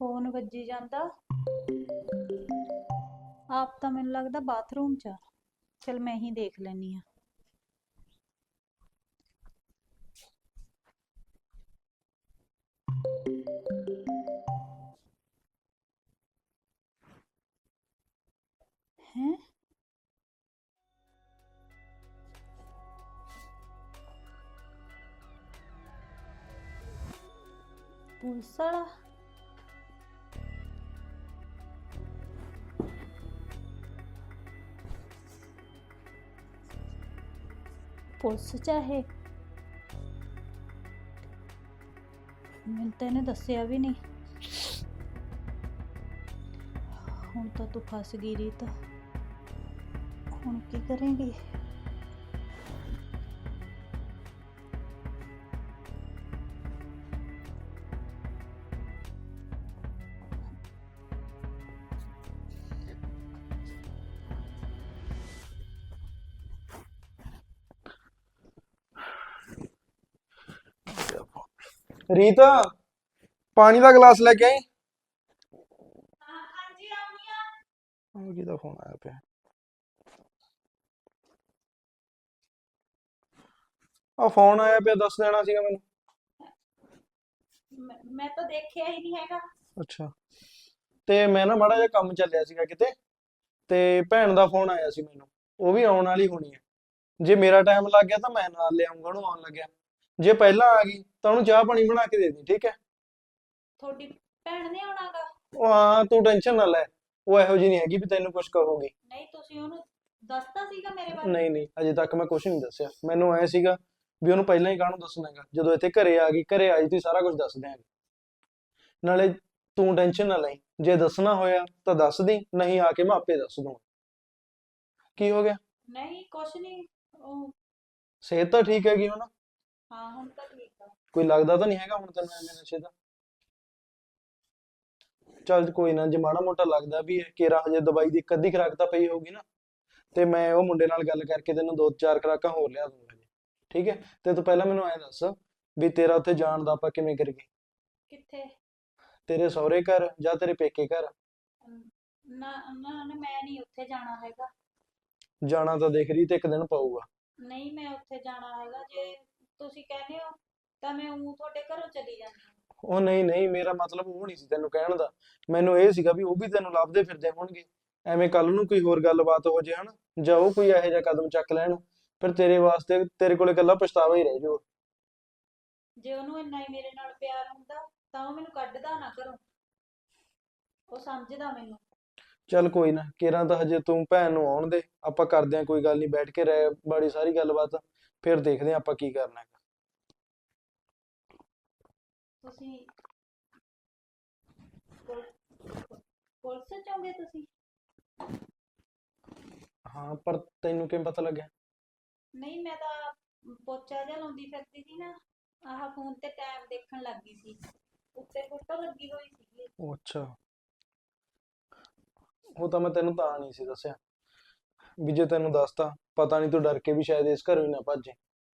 Phone ਵੱਜੀ ਜਾਂਦਾ। ਆਪ ਤਾਂ ਮੈਨੂੰ ਲੱਗਦਾ ਬਾਥਰੂਮ 'ਚ ਆ। ਚਲ ਮੈਂ ਹੀ ਦੇਖ ਲੈਣੀ ਆ ਹੈ? ਪੁਲਿਸ ਪੁਲਿਸ ਚਾਹੇ ਮੈਨੂੰ ਤਾਂ ਇਹਨੇ ਦੱਸਿਆ ਵੀ ਨਹੀਂ। ਹੁਣ ਤਾਂ ਤੂੰ ਫਸ ਗਈ ਰੀਤ। ਹੁਣ ਕੀ ਕरेंगे ਰੀਤ ਪਾਣੀ ਦਾ ਗਲਾਸ ਲੈ ਕੇ ਆਈ? ਹਾਂਜੀ ਆਉਣੀ ਆ। ਉਹ ਕਿਹਦਾ ਫੋਨ ਆਇਆ ਪਿਆ। ਆ ਫੋਨ ਆਇਆ ਪਿਆ ਦੱਸ ਦੇਣਾ ਸੀਗਾ ਮੈਨੂੰ। ਮੈਂ- ਮੈਂ ਤਾਂ ਦੇਖਿਆ ਹੀ ਨਹੀਂ ਹੈਗਾ। ਅੱਛਾ। ਤੇ ਮੈਂ ਨਾ ਮਾੜਾ ਜਿਹਾ ਕੰਮ ਚੱਲਿਆ ਸੀਗਾ ਕਿਤੇ ਤੇ ਭੈਣ ਦਾ ਫੋਨ ਆਇਆ ਸੀ ਮੈਨੂੰ। ਉਹ ਵੀ ਆਉਣ ਵਾਲੀ ਹੋਣੀ ਹੈ ਜੇ ਮੇਰਾ ਟਾਈਮ ਲੱਗ ਗਿਆ ਤਾਂ ਮੈਂ ਨਾਲ ਲਿਆਉਂਗਾ ਉਹਨੂੰ ਆਉਣ ਲੱਗਿਆ। ਜੇ ਪਹਿਲਾਂ ਆ ਗਈ ਤਾਂ ਉਹਨੂੰ ਚਾਹ ਪਾਣੀ ਬਣਾ ਕੇ ਦੇ ਦੀ ਠੀਕ ਹੈ? ਤੁਹਾਡੀ ਭੈਣ ਨੇ ਆਉਣਾਗਾ ਉਹ ਹਾਂ ਤੂੰ ਟੈਨਸ਼ਨ ਨਾ ਲੈ ਉਹ ਇਹੋ ਜਿਹੀ ਨਹੀਂ ਹੈਗੀ ਵੀ ਤੈਨੂੰ ਕੁਝ ਕਹੂਗੀ। ਨਹੀਂ ਤੁਸੀਂ ਉਹਨੂੰ ਦੱਸਤਾ ਸੀਗਾ ਮੇਰੇ ਬਾਰੇ? ਨਹੀਂ ਨਹੀਂ ਅਜੇ ਤੱਕ ਮੈਂ ਕੁਝ ਨਹੀਂ ਦੱਸਿਆ। ਮੈਨੂੰ ਐ ਸੀਗਾ ਵੀ ਉਹਨੂੰ ਪਹਿਲਾਂ ਹੀ ਕਾਹਨੂੰ ਦੱਸਣਾ ਹੈਗਾ ਜਦੋਂ ਇੱਥੇ ਘਰੇ ਆ ਗਈ ਘਰੇ ਆਈ ਤੀ ਸਾਰਾ ਕੁਝ ਦੱਸ ਦਿਆਂਗੇ। ਨਾਲੇ ਤੂੰ ਟੈਨਸ਼ਨ ਨਾ ਲਈ ਜੇ ਦੱਸਣਾ ਹੋਇਆ ਤਾਂ ਦੱਸ ਦੀ ਨਹੀਂ ਆ ਕੇ ਮੈਂ ਆਪੇ ਦੱਸ ਦੂੰਗਾ। ਕੀ ਹੋ ਗਿਆ? ਨਹੀਂ ਕੁਛ ਨਹੀਂ ਉਹ ਸਿਹਤ ਤਾਂ ਠੀਕ ਹੈਗੀ ਹੁਣ? ਹਾਂ ਹੁਣ ਤਾਂ ਠੀਕ ਆ ਕੋਈ ਲੱਗਦਾ ਤਾਂ ਨਹੀਂ ਹੈਗਾ ਹੁਣ ਤੈਨੂੰ ਐਵੇਂ ਨਸ਼ੇ ਦਾ? ਚੱਲ ਕੋਈ ਨਾ ਜੇ ਮਾੜਾ ਮੋਟਾ ਲੱਗਦਾ ਵੀ ਹੈ ਕੇਰਾ ਹਜੇ ਦਵਾਈ ਦੀ ਇੱਕ ਅੱਧੀ ਖੁਰਾਕ ਤਾਂ ਪਈ ਹੋਊਗੀ ਨਾ ਤੇ ਮੈਂ ਉਹ ਮੁੰਡੇ ਨਾਲ ਗੱਲ ਕਰਕੇ ਤੈਨੂੰ ਦੋ ਚਾਰ ਖੁਰਾਕਾਂ ਹੋਰ ਲਿਆ ਦੂੰਗਾ ਜੀ ਠੀਕ ਹੈ? ਤੇ ਤੂੰ ਪਹਿਲਾਂ ਮੈਨੂੰ ਐਂ ਦੱਸ ਵੀ ਤੇਰਾ ਉੱਥੇ ਜਾਣ ਦਾ ਆਪਾਂ ਕਿਵੇਂ ਕਰੀਏ? ਕਿੱਥੇ? ਤੇਰੇ ਸਹੁਰੇ ਘਰ ਜਾਂ ਤੇਰੇ ਪੇਕੇ ਘਰ? ਨਾ ਨਾ ਨਾ, ਮੈਂ ਨਹੀਂ ਉੱਥੇ ਜਾਣਾ ਹੈਗਾ। ਜਾਣਾ ਤਾਂ ਦੇਖ ਰਹੀ ਤੇ ਇੱਕ ਦਿਨ ਪਊਗਾ। ਨਹੀਂ ਮੈਂ ਉੱਥੇ ਜਾਣਾ ਹੈਗਾ ਜੇ ਤੁਸੀਂ ਕਹਿੰਦੇ ਹੋ ਤਾਂ ਮੈਂ ਉਹ ਤੁਹਾਡੇ ਘਰੋਂ ਚਲੀ ਜਾਂਦੀ ਉਹ ਨਹੀਂ ਨਹੀਂ ਮੇਰਾ ਮਤਲਬ ਉਹ ਨਹੀਂ ਸੀ ਤੈਨੂੰ ਕਹਿਣ ਦਾ। ਮੈਨੂੰ ਇਹ ਸੀਗਾ ਵੀ ਉਹ ਵੀ ਤੈਨੂੰ ਲੱਭਦੇ ਫਿਰਦੇ ਹੋਣਗੇ। ਐਵੇਂ ਕੱਲ ਨੂੰ ਕੋਈ ਹੋਰ ਗੱਲਬਾਤ ਹੋ ਜੇ ਹਨ? ਜਾਂ ਉਹ ਕੋਈ ਇਹੋ ਜਿਹਾ ਕਦਮ ਚੱਕ ਲੈਣ। ਫਿਰ ਤੇਰੇ ਵਾਸਤੇ ਤੇਰੇ ਕੋਲੇ ਇਕੱਲਾ ਪਛਤਾਵਾ ਹੀ ਰਹਿ ਜਾਊ ਜੇ ਉਹਨੂੰ ਇੰਨਾ ਹੀ ਮੇਰੇ ਨਾਲ ਪਿਆਰ ਹੁੰਦਾ ਤਾਂ ਉਹ ਮੈਨੂੰ ਕੱਢਦਾ ਨਾ ਕਰੋ ਉਹ ਸਮਝਦਾ ਮੈਨੂੰ। ਚੱਲ ਕੋਈ ਨਾ ਕੇਰਾਂ ਤਾਂ ਹਜੇ ਤੂੰ ਭੈਣ ਨੂੰ ਆਉਣ ਦੇ। ਆਪਾਂ ਕਰਦੇ ਆਂ ਕੋਈ ਗੱਲ ਨਹੀਂ ਬੈਠ ਕੇ ਰਹਿ ਬੜੀ ਸਾਰੀ ਗੱਲਬਾਤ। ਫਿਰ ਦੇਖਦੇ ਆਂ ਆਪਾਂ ਕੀ ਕਰਨਾ ਹੈ ਤੁਸੀਂ ਪੁਲ- ਪੁਲਿਸ ਚਾਹੁੰਦੇ ਤੁਸੀਂ? ਹਾਂ ਪਰ ਤੈਨੂੰ ਕਿਵੇਂ ਪਤਾ ਲੱਗਿਆ? ਨਹੀਂ ਮੈਂ ਤਾਂ ਪੋਚਾ ਜਿਹਾ ਲਾਉਂਦੀ ਫਿਰਦੀ ਸੀ ਨਾ ਆਹ ਫੋਨ ਤੇ ਟਾਈਮ ਦੇਖਣ ਲੱਗ ਗਈ ਸੀ। ਉੱਤੇ ਫੋਟੋ ਲੱਗੀ ਹੋਈ ਉਹ ਅੱਛਾ। ਉਹ ਤਾਂ ਮੈਂ ਤੈਨੂੰ ਤਾਂ ਨਹੀਂ ਸੀ ਦੱਸਿਆ। ਵੀ ਜੇ ਤੈਨੂੰ ਦੱਸਤਾ ਪਤਾ ਨਹੀਂ ਤੂੰ ਡਰ ਕੇ ਵੀ ਸ਼ਾਇਦ ਇਸ ਘਰੋਂ ਹੀ ਨਾ ਭੱਜੇ।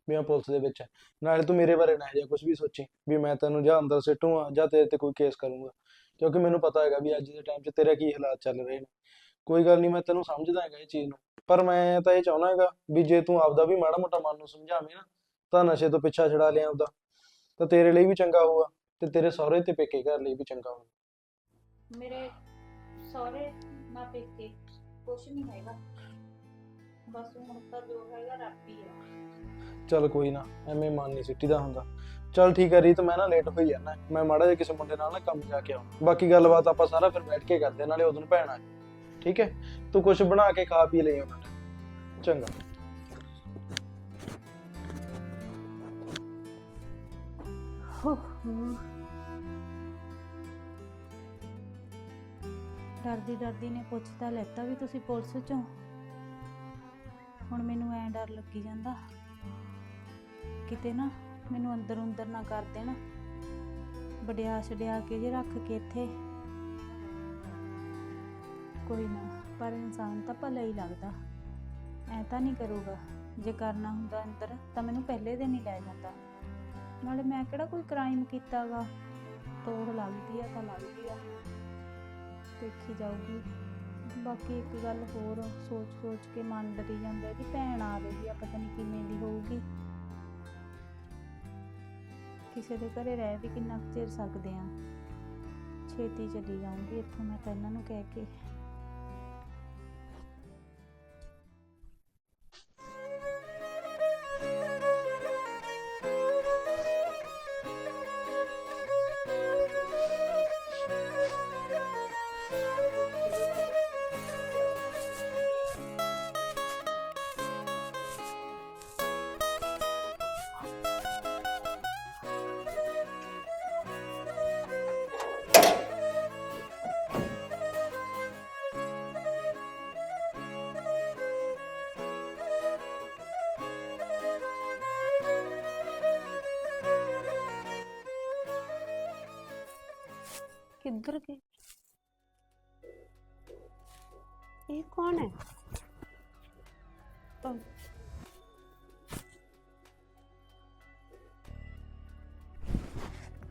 ਵੀ ਮੈਂ ਪੁਲਿਸ ਦੇ ਵਿੱਚ ਹੈ। ਨਾਲੇ ਤੂੰ ਮੇਰੇ ਬਾਰੇ ਨਾ ਜਿਹਾ ਕੁਝ ਵੀ ਸੋਚੀ ਵੀ ਮੈਂ ਤੈਨੂੰ ਜਾਂ ਅੰਦਰ ਸਿੱਟੂਗਾ ਜਾਂ ਤੇਰੇ ਤੇ ਕੋਈ ਕੇਸ ਕਰੂੰਗਾ। ਕਿਉਂਕਿ ਮੈਨੂੰ ਪਤਾ ਹੈਗਾ ਵੀ ਅੱਜ ਦੇ ਟਾਈਮ 'ਚ ਤੇਰੇ ਕੀ ਹਾਲਾਤ ਚੱਲ ਰਹੇ ਨੇ। ਕੋਈ ਗੱਲ ਨਹੀਂ, ਮੈਂ ਤੈਨੂੰ ਸਮਝਦਾ ਹੈਗਾ ਇਹ ਚੀਜ਼ ਨੂੰ। ਪਰ ਮੈਂ ਤਾਂ ਇਹ ਚਾਹੁੰਦਾ ਹੈਗਾ ਵੀ ਜੇ ਤੂੰ ਆਪਦਾ ਵੀ ਮਾੜਾ ਮੋਟਾ ਮਨ ਨੂੰ ਸਮਝਾਵੇਂ ਨਾ, ਤਾਂ ਨਸ਼ੇ ਤੋਂ ਪਿੱਛਾ ਛੁਡਾ ਲਿਆ ਆਪਦਾ। ਤਾਂ ਤੇਰੇ ਲਈ ਵੀ ਚੰਗਾ ਹੋਊਗਾ ਤੇ ਤੇਰੇ ਸਹੁਰੇ ਤੇ ਪੇਕੇ ਘਰ ਲਈ ਵੀ ਚੰਗਾ ਹੋਊਗਾ। ਮੇਰੇ ਸਹੁਰੇ ਨਾ ਪੇਕੇ ਕੁਛ ਨਹੀਂ ਹੈਗਾ। ਬਸ ਹੁਣ ਤਾਂ ਜੋ ਹੈਗਾ ਰੱਬ ਹੀ ਆ। ਚੱਲ ਕੋਈ ਨਾ ਐਵੇਂ ਮਨ ਨਹੀਂ ਸਿੱਟੀਦਾ ਹੁੰਦਾ। ਚੱਲ ਠੀਕ ਹੈ ਰੀਤ ਮੈਂ ਨਾ ਲੇਟ ਹੋਈ ਜਾਣਾ ਮੈਂ ਮਾੜਾ ਜਿਹਾ ਕਿਸੇ ਮੁੰਡੇ ਨਾਲ ਨਾ ਕੰਮ ਜਾ ਕੇ ਆਉਂ ਬਾਕੀ ਗੱਲਬਾਤ ਆਪਾਂ ਸਾਰਾ ਫਿਰ ਬੈਠ ਕੇ ਕਰਦੇ ਹਾਂ, ਨਾਲੇ ਉਦੋਂ ਭੈਣ ਆ ਜਾਊ। ਠੀਕ ਹੈ? ਤੂੰ ਕੁਝ ਬਣਾ ਕੇ ਖਾ ਪੀ ਲਈ ਉਹਨਾਂ ਨੇ। ਚੰਗਾ। ਡਰਦੀ ਡਰਦੀ ਨੇ ਪੁੱਛ ਤਾਂ ਲੈਤਾ ਵੀ ਤੁਸੀਂ ਪੁਲਿਸ ਚੋਂ। ਹੁਣ ਮੈਨੂੰ ਐ ਡਰ ਲੱਗੀ ਜਾਂਦਾ। ਕਿਤੇ ਨਾ ਮੈਨੂੰ ਅੰਦਰ ਅੰਦਰ ਨਾ ਕਰ ਦੇਣ। ਵਡਿਆ ਛਡਿਆ ਕੇ ਜੇ ਰੱਖ ਕੇ ਇੱਥੇ। ਕੋਈ ਨਾ, ਪਰ ਇਨਸਾਨ ਤਾਂ ਭਲਾ ਹੀ ਲੱਗਦਾ। ਐ ਤਾਂ ਨਹੀਂ ਕਰੂਗਾ। ਜੇ ਕਰਨਾ ਹੁੰਦਾ ਅੰਦਰ, ਤਾਂ ਮੈਨੂੰ ਪਹਿਲੇ ਦਿਨ ਹੀ ਲੈ ਜਾਂਦਾ। ਨਾਲੇ ਮੈਂ ਕਿਹੜਾ ਕੋਈ ਕ੍ਰਾਈਮ ਕੀਤਾਗਾ? ਤੋੜ ਲੱਗਦੀ ਆ ਤਾਂ ਲੱਗਦੀ ਆ। ਦੇਖੀ ਜਾਊਗੀ। ਬਾਕੀ ਇੱਕ ਗੱਲ ਹੋਰ ਸੋਚ ਸੋਚ ਕੇ ਮਨ ਡਰੀ ਜਾਂਦਾ ਇਹਦੀ ਭੈਣ ਆਵੇਗੀ ਆ ਪਤਾ ਨਹੀਂ ਕਿਵੇਂ ਦੀ ਹੋਊਗੀ। ਕਿਸੇ ਦੇ ਘਰੇ ਰਹਿ ਵੀ ਕਿੰਨਾ ਕੁ ਚਿਰ ਸਕਦੇ ਆ। ਛੇਤੀ ਚਲੀ ਜਾਊਂਗੀ ਇੱਥੋਂ ਮੈਂ ਤਾਂ ਇਹਨਾਂ ਨੂੰ ਕਹਿ ਕੇ। ਕਿੱਧਰ ਗਏ? ਇਹ ਕੌਣ ਹੈ? ਅਹ,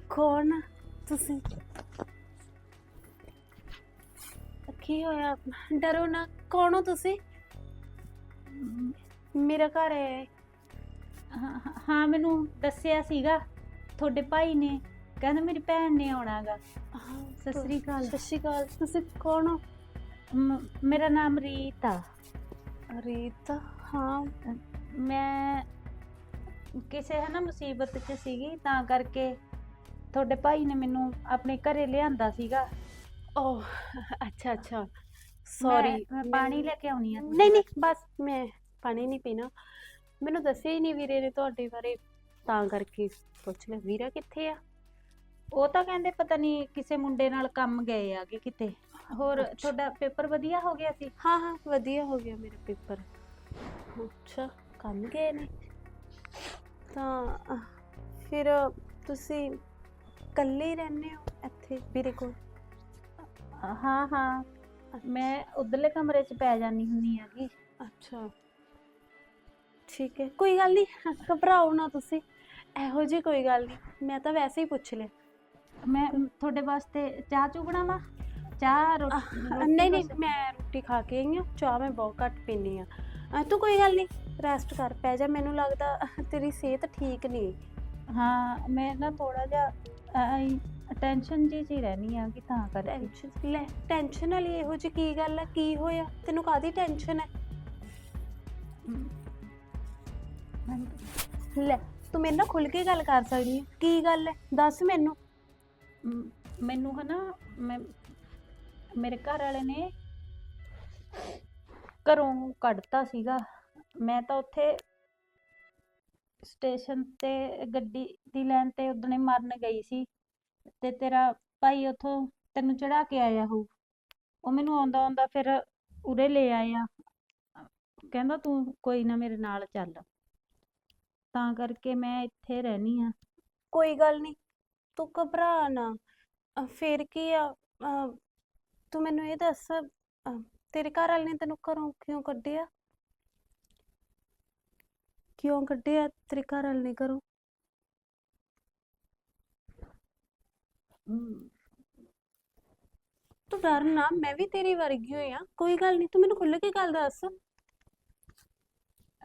ਕੌਣ ਆ ਤੁਸੀਂ? ਕੀ ਹੋਇਆ? ਡਰੋ ਨਾ। ਕੌਣ ਹੋ ਤੁਸੀਂ? ਮੇਰਾ ਘਰ ਹੈ ਹਾਂ ਹਾਂ ਮੈਨੂੰ ਦੱਸਿਆ ਸੀਗਾ। ਤੁਹਾਡੇ ਭਾਈ ਨੇ। ਕਹਿੰਦਾ ਮੇਰੀ ਭੈਣ ਨੇ ਆਉਣਾਗਾ ਸਤਿ ਸ੍ਰੀ ਅਕਾਲ ਸਤਿ ਸ਼੍ਰੀ ਅਕਾਲ ਤੁਸੀਂ ਕੌਣ ਹੋ? ਮ- ਮੇਰਾ ਨਾਮ ਰੀਤ। ਰੀਤ? ਹਾਂ। ਮੈਂ ਕਿਸੇ ਹੈ ਨਾ ਮੁਸੀਬਤ 'ਚ ਸੀਗੀ ਤਾਂ ਕਰਕੇ ਤੁਹਾਡੇ ਭਾਈ ਨੇ ਮੈਨੂੰ ਆਪਣੇ ਘਰੇ ਲਿਆਂਦਾ ਸੀਗਾ। ਓ ਅੱਛਾ ਅੱਛਾ। ਸੌਰੀ ਮੈਂ- ਮੈਂ ਪਾਣੀ ਲੈ ਕੇ ਆਉਣੀ ਆ। ਨਹੀਂ ਨਹੀਂ ਬਸ ਮੈਂ ਪਾਣੀ ਨਹੀਂ ਪੀਣਾ। ਮੈਨੂੰ ਦੱਸਿਆ ਹੀ ਨਹੀਂ ਵੀਰੇ ਨੇ ਤੁਹਾਡੇ ਬਾਰੇ ਤਾਂ ਕਰਕੇ ਪੁੱਛ ਲਿਆ। ਵੀਰਾ ਕਿੱਥੇ ਆ? ਉਹ ਤਾਂ ਕਹਿੰਦੇ ਪਤਾ ਨਹੀਂ ਕਿਸੇ ਮੁੰਡੇ ਨਾਲ ਕੰਮ ਗਏ ਆਗੇ ਕਿਤੇ। ਹੋਰ। ਤੁਹਾਡਾ ਪੇਪਰ ਵਧੀਆ ਹੋ ਗਿਆ ਸੀ? ਹਾਂ ਹਾਂ ਵਧੀਆ ਹੋ ਗਿਆ ਮੇਰਾ ਪੇਪਰ। ਅੱਛਾ ਕੰਮ ਗਏ ਨੇ। ਤਾਂ ਫਿਰ ਤੁਸੀਂ ਇਕੱਲੇ ਹੀ ਰਹਿੰਦੇ ਹੋ ਇੱਥੇ ਵੀਰੇ ਕੋਲ? ਹਾਂ ਹਾਂ। ਮੈਂ ਉਧਰਲੇ ਕਮਰੇ 'ਚ ਪੈ ਜਾਨੀ ਹੁੰਨੀ ਆਗੀ ਅੱਛਾ। ਠੀਕ ਹੈ ਕੋਈ ਗੱਲ ਨਹੀਂ ਘਬਰਾਓ ਨਾ ਤੁਸੀਂ। ਇਹੋ ਜਿਹੀ ਕੋਈ ਗੱਲ ਨਹੀਂ ਮੈਂ ਤਾਂ ਵੈਸੇ ਹੀ ਪੁੱਛ ਲਿਆ। ਮੈਂ ਤੁਹਾਡੇ ਵਾਸਤੇ ਚਾਹ ਚੂ ਬਣਾਵਾਂ? ਚਾਹ ਰੋ- ਰੋਟੀ ਨਹੀਂ ਨਹੀਂ? ਮੈਂ ਰੋਟੀ ਖਾ ਕੇ ਆਈ ਹਾਂ। ਚਾਹ ਮੈਂ ਬਹੁਤ ਘੱਟ ਪੀਂਦੀ ਆ ਅਹ, ਤੂੰ ਕੋਈ ਗੱਲ ਨਹੀਂ ਰੈਸਟ ਕਰ ਪੈ ਜਾ। ਮੈਨੂੰ ਲੱਗਦਾ ਤੇਰੀ ਸਿਹਤ ਠੀਕ ਨਹੀਂ। ਹਾਂ ਮੈਂ ਨਾ ਥੋੜਾ ਜਿਹਾ ਟੈਨਸ਼ਨ ਜੀ ਜੀ ਰਹਿਣੀ ਆ ਕਿ ਤਾਂ ਕਰਕੇ। ਟੈਨਸ਼ਨ ਲੈ ਟੈਨਸ਼ਨ ਵਾਲੀ ਇਹੋ ਜਿਹੀ ਕੀ ਗੱਲ ਹੈ ਕੀ ਹੋਇਆ? ਤੈਨੂੰ ਕਾਦੀ ਟੈਨਸ਼ਨ ਹੈ ਲੈ ਤੂੰ ਮੇਰੇ ਨਾਲ ਖੁੱਲ ਕੇ ਗੱਲ ਕਰ ਸਕਦੀ ਹੈ ਕੀ ਗੱਲ ਹੈ ਦੱਸ ਮੈਨੂੰ। ਮ- ਮੈਨੂੰ ਹਨਾ, ਮੈਂ, ਮੇਰੇ ਘਰ ਵਾਲੇ ਨੇ ਘਰੋਂ ਕੱਢਤਾ ਸੀਗਾ। ਮੈਂ ਤਾਂ ਉੱਥੇ ਸਟੇਸ਼ਨ ਤੇ ਗੱਡੀ ਦੀ ਲਾਈਨ ਤੇ ਉਦਣੇ ਮਰਨ ਗਈ ਸੀ ਤੇ ਤੇਰਾ ਭਾਈ ਉਥੋਂ ਤੈਨੂੰ ਚੜਾ ਕੇ ਆਇਆ ਹੋਊ। ਉਹ ਮੈਨੂੰ ਆਉਂਦਾ ਆਉਂਦਾ ਫਿਰ ਉਰੇ ਲੈ ਆਇਆ। ਕਹਿੰਦਾ ਤੂੰ ਕੋਈ ਨਾ ਮੇਰੇ ਨਾਲ ਚੱਲ। ਤਾਂ ਕਰਕੇ ਮੈਂ ਇੱਥੇ ਰਹਿਣੀ ਆ। ਕੋਈ ਗੱਲ ਨਹੀਂ ਤੂੰ ਘਬਰਾ ਨਾ। ਅਹ ਫਿਰ ਕੀ ਆ? ਅਹ ਤੂੰ ਮੈਨੂੰ ਇਹ ਦੱਸ, ਅਹ ਤੇਰੇ ਘਰ ਵਾਲੇ ਨੇ ਤੈਨੂੰ ਘਰੋਂ ਕਿਉਂ ਕੱਢਿਆ? ਕਿਉਂ ਕੱਢਿਆ ਤੇਰੇ ਘਰ ਵਾਲੇ ਨੇ ਘਰੋਂ? ਤੂੰ ਡਰ ਨਾ, ਮੈਂ ਵੀ ਤੇਰੀ ਵਰਗੀ ਹੋਈ ਆ। ਕੋਈ ਗੱਲ ਨਹੀਂ ਤੂੰ ਮੈਨੂੰ ਖੁੱਲ੍ਹ ਕੇ ਗੱਲ ਦੱਸ।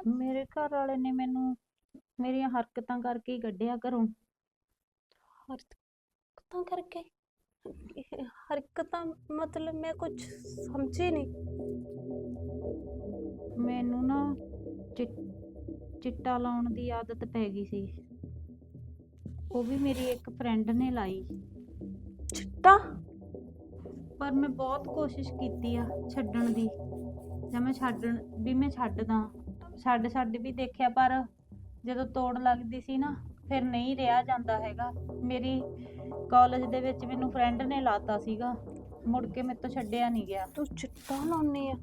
ਮੇਰੇ ਘਰ ਵਾਲੇ ਨੇ ਮੈਨੂੰ ਮੇਰੀਆਂ ਹਰਕਤਾਂ ਕਰਕੇ ਹੀ ਕੱਢਿਆ ਘਰੋਂ। ਹਰਕਤਾਂ ਕਰਕੇ ਹਰਕਤਾਂ ਮਤਲਬ ਮੈਂ ਕੁਝ ਸਮਝੀ ਨਹੀਂ ਮੈਨੂੰ ਨਾ ਚਿ- ਚਿੱਟਾ ਲਾਉਣ ਦੀ ਆਦਤ ਪੈ ਗਈ ਸੀ ਉਹ ਵੀ ਮੇਰੀ ਇੱਕ ਫਰੈਂਡ ਨੇ ਲਾਈ ਚਿੱਟਾ ਪਰ ਮੈਂ ਬਹੁਤ ਕੋਸ਼ਿਸ਼ ਕੀਤੀ ਆ ਛੱਡਣ ਦੀ ਜਾਂ ਮੈਂ ਛੱਡਣ ਵੀ ਮੈਂ ਛੱਡਦਾ ਛੱਡ ਛੱਡ ਵੀ ਦੇਖਿਆ ਪਰ ਜਦੋਂ ਤੋੜ ਲੱਗਦੀ ਸੀ ਨਾ ਫਿਰ ਨਹੀਂ ਰਿਹਾ ਜਾਂਦਾ ਹੈਗਾ। ਮੇਰੀ ਕਾਲਜ ਦੇ ਵਿੱਚ ਮੈਨੂੰ ਫਰੈਂਡ ਨੇ ਲਾਤਾ ਸੀਗਾ। ਮੁੜ ਕੇ ਮੇਰੇ ਤੋਂ ਛੱਡਿਆ ਨਹੀਂ ਗਿਆ। ਤੂੰ ਚਿੱਟਾ ਲਾਉਣੀ ਆ।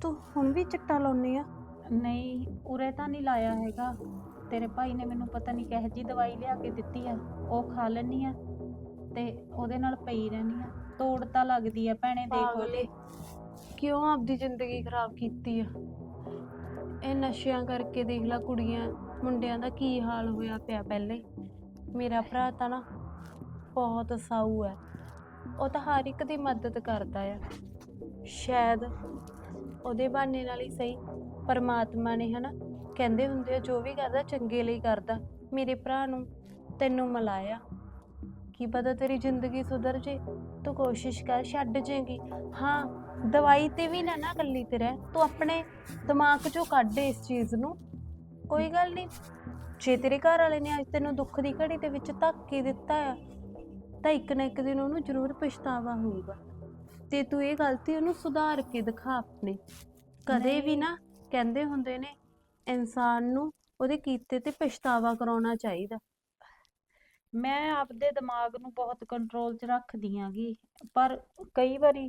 ਤੂੰ ਹੁਣ ਵੀ ਚਿੱਟਾ ਲਾਉਣੀ ਆ? ਨਹੀਂ ਉਰੇ ਤਾਂ ਨਹੀਂ ਲਾਇਆ ਹੈਗਾ। ਤੇਰੇ ਭਾਈ ਨੇ ਮੈਨੂੰ ਪਤਾ ਨਹੀਂ ਕਿਹੋ ਜੀ ਦਵਾਈ ਲਿਆ ਕੇ ਦਿੱਤੀ ਆ। ਉਹ ਖਾ ਲੈਣੀ ਆ ਤੇ ਉਹਦੇ ਨਾਲ ਪਈ ਰਹਿੰਦੀ ਆ। ਤੋੜ ਤਾਂ ਲੱਗਦੀ ਆ ਭੈਣੇ ਦੇਖ ਉਹਦੇ। ਕਿਉਂ ਆਪਦੀ ਜ਼ਿੰਦਗੀ ਖਰਾਬ ਕੀਤੀ ਆ? ਇਹ ਨਸ਼ਿਆਂ ਕਰਕੇ ਦੇਖ ਲੈ ਕੁੜੀਆਂ। ਮੁੰਡਿਆਂ ਦਾ ਕੀ ਹਾਲ ਹੋਇਆ ਪਿਆ ਪਹਿਲੇ? ਮੇਰਾ ਭਰਾ ਤਾਂ ਨਾ ਬਹੁਤ ਸਾਊ ਹੈ। ਉਹ ਤਾਂ ਹਰ ਇੱਕ ਦੀ ਮਦਦ ਕਰਦਾ ਆ। ਸ਼ਾਇਦ ਉਹਦੇ ਬਹਾਨੇ ਨਾਲ ਹੀ ਸਹੀ। ਪਰਮਾਤਮਾ ਨੇ ਹਨਾ, ਕਹਿੰਦੇ ਹੁੰਦੇ ਆ, ਜੋ ਵੀ ਕਰਦਾ ਚੰਗੇ ਲਈ ਕਰਦਾ। ਮੇਰੇ ਭਰਾ ਨੂੰ ਤੈਨੂੰ ਮਿਲਾਇਆ। ਕੀ ਪਤਾ ਤੇਰੀ ਜ਼ਿੰਦਗੀ ਸੁਧਰ ਜੇ? ਤੂੰ ਕੋਸ਼ਿਸ਼ ਕਰ, ਛੱਡ ਜਾਏਗੀ ਹਾਂ, ਦਵਾਈ ਤੇ ਵੀ ਨਾ ਨਾ ਕੱਲੀ ਤੇ ਰਹਿ। ਤੂੰ ਆਪਣੇ ਦਿਮਾਗ ਚੋਂ ਕੱਢ ਇਸ ਚੀਜ਼ ਨੂੰ। ਕੋਈ ਗੱਲ ਨਹੀਂ ਜੇ ਤੇਰੇ ਘਰ ਵਾਲੇ ਨੇ ਅੱਜ ਤੈਨੂੰ ਦੁੱਖ ਦੀ ਘੜੀ ਦੇ ਵਿੱਚ ਧੱਕੇ ਦਿੱਤਾ ਆ ਤਾਂ ਇੱਕ ਨਾ ਇੱਕ ਦਿਨ ਉਹਨੂੰ ਜ਼ਰੂਰ ਪਛਤਾਵਾ ਹੋਊਗਾ। ਤੇ ਤੂੰ ਇਹ ਗਲਤੀ ਉਹਨੂੰ ਸੁਧਾਰ ਕੇ ਦਿਖਾ ਆਪਣੀ। ਕਦੇ ਵੀ ਨਾ ਕਹਿੰਦੇ ਹੁੰਦੇ ਨੇ ਇਨਸਾਨ ਨੂੰ ਉਹਦੇ ਕੀਤੇ ਤੇ ਪਛਤਾਵਾ ਕਰਾਉਣਾ ਚਾਹੀਦਾ। ਮੈਂ ਆਪਦੇ ਦਿਮਾਗ ਨੂੰ ਬਹੁਤ ਕੰਟਰੋਲ 'ਚ ਰੱਖਦੀ ਆਂਗੀ ਪਰ ਕਈ ਵਾਰੀ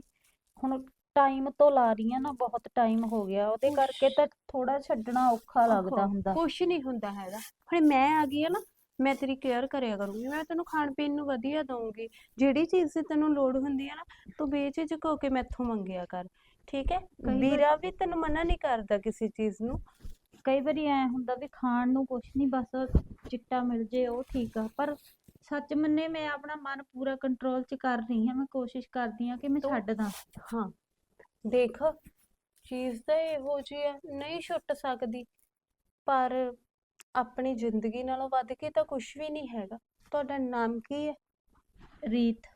ਹੁਣ ਟਾਈਮ ਤੋਂ ਲਾ ਰਹੀ ਆ ਨਾ ਬਹੁਤ ਟਾਈਮ ਹੋ ਗਿਆ। ਉਹਦੇ ਕਰਕੇ ਤਾਂ ਥੋੜਾ ਛੱਡਣਾ ਔਖਾ ਲੱਗਦਾ ਹੁੰਦਾ। ਕੁਛ ਨਹੀਂ ਹੁੰਦਾ ਹੈਗਾ। ਹੁਣ ਮੈਂ ਆ ਗਈ ਆ ਨਾ ਮੈਂ ਤੇਰੀ ਕੇਅਰ ਕਰਿਆ ਕਰੂੰਗੀ। ਮੈਂ ਤੈਨੂੰ ਖਾਣ ਪੀਣ ਨੂੰ ਵਧੀਆ ਦਊਂਗੀ। ਜਿਹੜੀ ਚੀਜ਼ ਦੀ ਤੈਨੂੰ ਲੋੜ ਹੁੰਦੀ ਹੈ ਨਾ ਤੂੰ ਬੇਝਿਜਕ ਹੋ ਕੇ ਮੈਥੋਂ ਮੰਗਿਆ ਕਰ। ਠੀਕ ਹੈ? ਵਾਰ- ਵੀਰਾ ਵੀ ਤੈਨੂੰ ਮਨਾ ਨਹੀਂ ਕਰਦਾ ਕਿਸੇ ਚੀਜ਼ ਨੂੰ। ਕਈ ਵਾਰੀ ਐ ਹੁੰਦਾ ਵੀ ਖਾਣ ਨੂੰ ਕੁਛ ਨਹੀਂ ਬਸ ਚਿੱਟਾ ਮਿਲ ਜੇ ਉਹ ਠੀਕ ਆ। ਪਰ ਸੱਚ ਮੰਨੇ ਮੈਂ ਆਪਣਾ ਮਨ ਪੂਰਾ ਕੰਟਰੋਲ 'ਚ ਕਰ ਰਹੀ ਹਾਂ। ਮੈਂ ਕੋਸ਼ਿਸ਼ ਕਰਦੀ ਹਾਂ ਕਿ ਮੈਂ ਤੂੰ- ਛੱਡ ਦਾਂ। ਹਾਂ ਦੇਖ ਚੀਜ਼ ਤਾਂ ਇਹੋ ਜਿਹੀ ਹੈ ਨਹੀਂ ਛੁੱਟ ਸਕਦੀ। ਪਰ ਆਪਣੀ ਜ਼ਿੰਦਗੀ ਨਾਲੋਂ ਵੱਧ ਕੇ ਤਾਂ ਕੁਝ ਵੀ ਨਹੀਂ ਹੈਗਾ। ਤੁਹਾਡਾ ਨਾਮ ਕੀ ਹੈ? ਰੀਤ।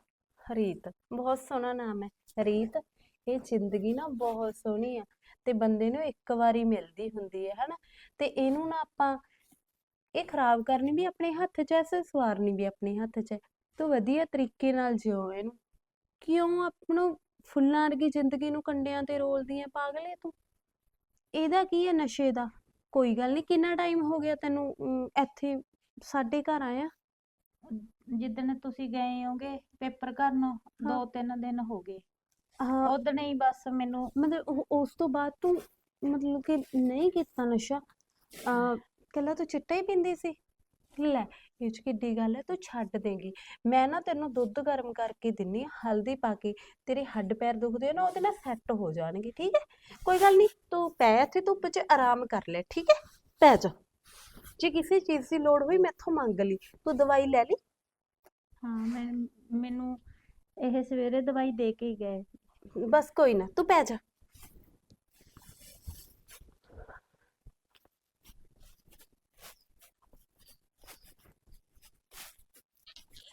ਰੀਤ ਬਹੁਤ ਸੋਹਣਾ ਨਾਮ ਹੈ। ਰੀਤ ਇਹ ਜ਼ਿੰਦਗੀ ਨਾ ਬਹੁਤ ਸੋਹਣੀ ਆ ਤੇ ਬੰਦੇ ਨੂੰ ਇੱਕ ਵਾਰੀ ਮਿਲਦੀ ਹੁੰਦੀ ਹੈ ਹਨਾ? ਤੇ ਇਹਨੂੰ ਨਾ ਆਪਾਂ ਇਹ ਖਰਾਬ ਕਰਨੀ ਵੀ ਆਪਣੇ ਹੱਥ 'ਚ ਐ ਸਵਾਰਨੀ ਵੀ ਆਪਣੇ ਹੱਥ 'ਚ ਹੈ। ਤੂੰ ਵਧੀਆ ਤਰੀਕੇ ਨਾਲ ਜਿਓ ਇਹਨੂੰ। ਕਿਉਂ ਆਪਣੋ ਫੁੱਲਾਂ ਵਰਗੀ ਜ਼ਿੰਦਗੀ ਨੂੰ ਕੰਡਿਆਂ ਤੇ ਰੋਲਦੀ ਐ ਪਾਗਲੇ ਤੂੰ। ਇਹਦਾ ਕੀ ਹੈ ਨਸ਼ੇ ਦਾ? ਕੋਈ ਗੱਲ ਨਹੀਂ ਕਿੰਨਾ ਟਾਈਮ ਹੋ ਗਿਆ ਤੈਨੂੰ ਅਮ, ਇੱਥੇ ਸਾਡੇ ਘਰ ਆਇਆ? ਜਿੱਦਣ ਤੁਸੀਂ ਗਏ ਹੋਗੇ ਪੇਪਰ ਕਰਨ ਦੋ ਤਿੰਨ ਦਿਨ ਹੋ ਗਏ। ਹਾਂ। ਉਦਣ ਹੀ ਬਸ ਮੈਨੂੰ ਮਤਲਬ ਉਹ- ਉਸ ਤੋਂ ਬਾਅਦ ਤੂੰ ਮਤਲਬ ਕਿ ਨਹੀਂ ਕੀਤਾ ਨਸ਼ਾ? ਆ ਕੱਲਾ ਤੂੰ ਚਿੱਟਾ ਹੀ ਪੀਂਦੀ ਸੀ? ਲੈ ਇਹ ਚ ਕਿੱਡੀ ਗੱਲ ਹੈ ਤੂੰ ਛੱਡ ਦੇਂਗੀ। ਮੈਂ ਨਾ ਤੈਨੂੰ ਦੁੱਧ ਗਰਮ ਕਰਕੇ ਦਿੰਨੀ ਆ ਹਲਦੀ ਪਾ ਕੇ ਤੇਰੇ ਹੱਡ ਪੈਰ ਦੁਖਦੇ ਆ ਨਾ ਉਹਦੇ ਨਾਲ ਸੈੱਟ ਹੋ ਜਾਣਗੇ ਠੀਕ ਹੈ? ਕੋਈ ਗੱਲ ਨਹੀਂ ਤੂੰ ਪੈ ਇੱਥੇ ਧੁੱਪ 'ਚ ਆਰਾਮ ਕਰ ਲੈ ਠੀਕ ਹੈ? ਪੈ ਜਾ। ਜੇ ਕਿਸੇ ਚੀਜ਼ ਦੀ ਲੋੜ ਹੋਈ ਮੈਥੋਂ ਮੰਗ ਲਈ। ਤੂੰ ਦਵਾਈ ਲੈ ਲਈ? ਹਾਂ ਮੈਂ ਮੈਨੂੰ ਇਹ ਸਵੇਰੇ ਦਵਾਈ ਦੇ ਕੇ ਹੀ ਗਏ। ਬਸ ਕੋਈ ਨਾ ਤੂੰ ਪੈ ਜਾ।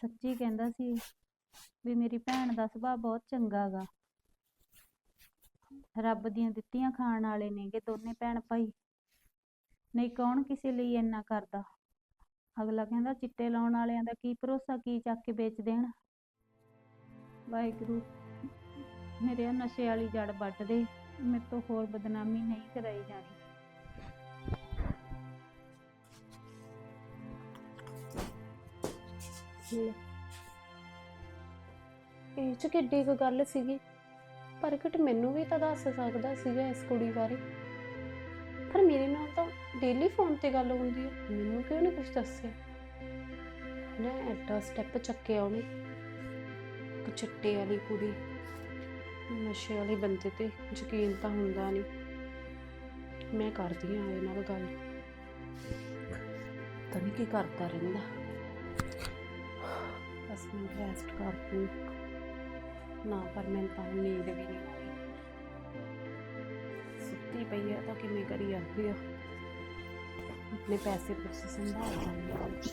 ਸੱਚੀ ਕਹਿੰਦਾ ਸੀ ਵੀ ਮੇਰੀ ਭੈਣ ਦਾ ਸੁਭਾਅ ਬਹੁਤ ਚੰਗਾ ਗਾ। ਰੱਬ ਦੀਆਂ ਦਿੱਤੀਆਂ ਖਾਣ ਵਾਲੇ ਨੇਗੇ ਦੋਨੇ ਭੈਣ ਭਾਈ। ਨਹੀਂ ਕੌਣ ਕਿਸੇ ਲਈ ਇੰਨਾ ਕਰਦਾ? ਅਗਲਾ ਕਹਿੰਦਾ, ਚਿੱਟੇ ਲਾਉਣ ਵਾਲਿਆਂ ਦਾ ਕੀ ਭਰੋਸਾ, ਕੀ ਚੱਕ ਕੇ ਵੇਚ ਦੇਣ? ਵਾਹਿਗੁਰੂ, ਮੇਰੇ ਨਸ਼ੇ ਵਾਲੀ ਜੜ ਵੱਢ ਦੇ, ਮੇਰੇ ਤੋਂ ਹੋਰ ਬਦਨਾਮੀ ਨਹੀਂ ਕਰਾਈ ਜਾਣੀ। ਲੈ। ਇਹ ਚ ਕਿੱਡੀ ਕੁ ਗੱਲ ਸੀਗੀ। ਪ੍ਰਗਟ ਮੈਨੂੰ ਵੀ ਤਾਂ ਦੱਸ ਸਕਦਾ ਸੀਗਾ ਇਸ ਕੁੜੀ ਬਾਰੇ। ਪਰ ਮੇਰੇ ਨਾਲ ਤਾਂ ਡੇਲੀ ਫੋਨ ਤੇ ਗੱਲ ਹੁੰਦੀ ਹੈ ਮੈਨੂੰ ਕਿਉਂ ਨਹੀਂ ਕੁਝ ਦੱਸਿਆ? ਨਾ ਐਡਾ ਸਟੈਪ ਚੱਕਿਆ ਉਹਨੇ। ਇੱਕ ਚਿੱਟੇ ਵਾਲੀ ਕੁੜੀ। ਨਸ਼ੇ ਵਾਲੇ ਬੰਦੇ ਤੇ ਯਕੀਨ ਤਾਂ ਹੁੰਦਾ ਨਹੀਂ ਮੈਂ ਕਰਦੀ ਹਾਂ ਇਹ ਨਾਲ ਗੱਲ। ਤਾਂ ਨਹੀਂ ਕੀ ਕਰਦਾ ਰਹਿੰਦਾ। ਬਸ ਮੈਂ ਰੈਸਟ ਕਰਦੀ ਨਾ, ਪਰ ਮੈਨੂੰ ਤਾਂ ਨੀਂਦ ਵੀ ਨਹੀਂ ਆਈ। ਸੁੱਤੀ ਪਈ ਆ, ਤਾਂ ਕਿਵੇਂ ਕਰੀ ਜਾਂਦੀ ਆ ਆਪਣੇ ਪੈਸੇ ਪੂਸੇ ਸੰਭਾਲ ਜਾਂਦੀ